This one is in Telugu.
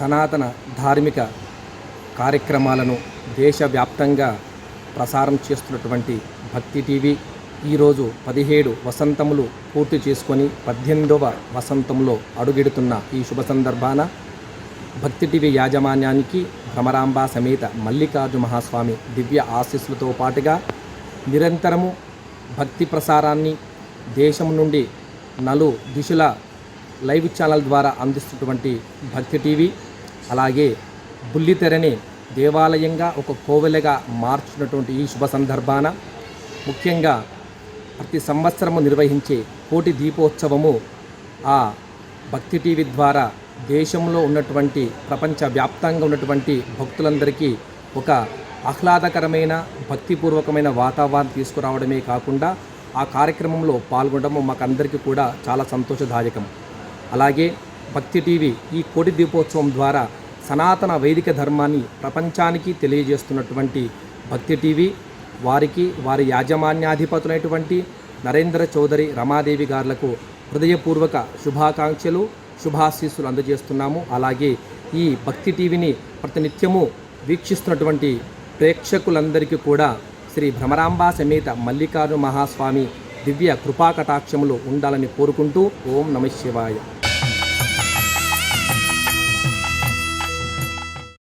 సనాతన ధార్మిక కార్యక్రమాలను దేశవ్యాప్తంగా ప్రసారం చేస్తున్నటువంటి భక్తి టీవీ ఈరోజు పదిహేడు వసంతములు పూర్తి చేసుకొని పద్దెనిమిదవ వసంతంలో అడుగెడుతున్న ఈ శుభ సందర్భాన భక్తి టీవీ యాజమాన్యానికి భ్రమరాంబ సమేత మల్లికార్జున మహాస్వామి దివ్య ఆశీస్సులతో పాటుగా నిరంతరము భక్తి ప్రసారాన్ని దేశం నుండి నలు దిశల లైవ్ ఛానల్ ద్వారా అందిస్తున్నటువంటి భక్తి టీవీ అలాగే బుల్లితెరని దేవాలయంగా ఒక కోవెలగా మార్చినటువంటి ఈ శుభ సందర్భాన ముఖ్యంగా ప్రతి సంవత్సరము నిర్వహించే కోటి దీపోత్సవము ఆ భక్తి టీవీ ద్వారా దేశంలో ఉన్నటువంటి ప్రపంచవ్యాప్తంగా ఉన్నటువంటి భక్తులందరికీ ఒక ఆహ్లాదకరమైన భక్తిపూర్వకమైన వాతావరణం తీసుకురావడమే కాకుండా ఆ కార్యక్రమంలో పాల్గొనడం మాకందరికీ కూడా చాలా సంతోషదాయకం. అలాగే భక్తి టీవీ ఈ కోటి దీపోత్సవం ద్వారా సనాతన వైదిక ధర్మాన్ని ప్రపంచానికి తెలియజేస్తున్నటువంటి భక్తి టీవీ వారికి వారి యాజమాన్యాధిపతులైనటువంటి నరేంద్ర చౌదరి రమాదేవి గారులకు హృదయపూర్వక శుభాకాంక్షలు శుభాశీస్సులు అందజేస్తున్నాము. అలాగే ఈ భక్తి టీవీని ప్రతినిత్యము వీక్షిస్తున్నటువంటి ప్రేక్షకులందరికీ కూడా శ్రీ భ్రమరాంబా సమేత మల్లికార్జున మహాస్వామి దివ్య కృపాకటాక్షములు ఉండాలని కోరుకుంటూ ఓం నమ శివాయ.